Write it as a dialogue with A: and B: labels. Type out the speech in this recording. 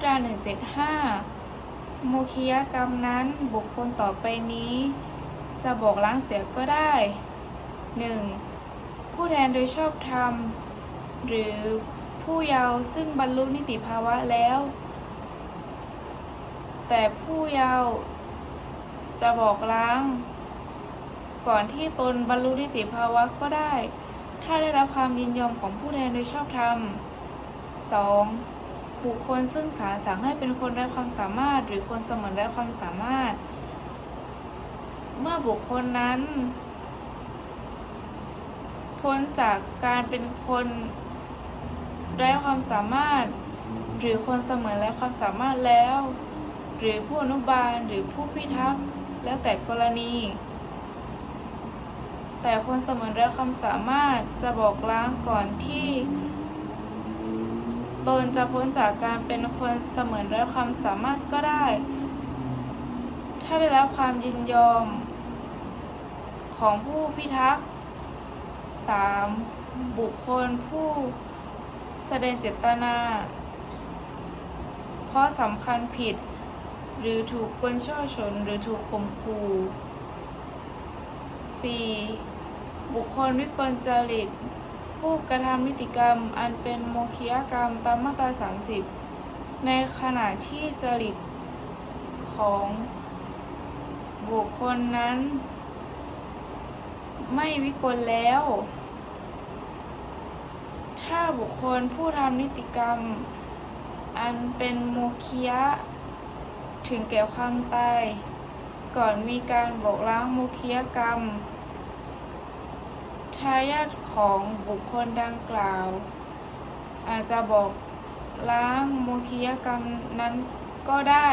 A: ตรา 175 โมคียกรรมนั้นบุคคลต่อไปนี้ จะบอกล้างเสียก็ได้ 1. ผู้แทนโดยชอบธรรม หรือผู้เยาว์ซึ่งบรรลุนิติภาวะแล้ว แต่ผู้เยาว์จะบอกล้าง ก่อนที่ตนบรรลุนิติภาวะก็ได้ ถ้าได้รับความยินยอมของผู้แทนโดยชอบธรรม 2. บุคคลซึ่งศาลสั่งให้เป็นคนไร้ความสามารถ หรือคนเสมือนไร้ความสามารถ เมื่อบุคคลนั้นพ้นจากการเป็นคนไร้ความสามารถ หรือคนเสมือนไร้ความสามารถแล้ว หรือผู้อนุบาลหรือผู้พิทักษ์แล้วแต่กรณี แต่คนเสมือนไร้ความสามารถจะบอกล้างก่อนที่ ตนจะพ้นจากการเป็นคนเสมือนไร้ความสามารถก็ได้ ถ้าได้รับความยินยอม ของผู้พิทักษ์ 3. บุคคลผู้แสดงเจตนา เพราะสำคัญผิด หรือถูกกวนช่อชนหรือถูกข่มขู่ 4. บุคคลวิกลจริต ผู้กระทำนิติกรรมอันเป็นโมฆะกรรมตามมาตรา 30 ในขณะที่จริตของบุคคลนั้น ไม่วิกลแล้ว ถ้าบุคคลผู้ทำนิติกรรม อันเป็นโมฆะถึงแก่ความตาย ก่อนมีการบอกล้างโมฆะกรรม ทายาทของบุคคลดังกล่าว อาจจะบอกล้างโมฆะกรรมนั้นก็ได้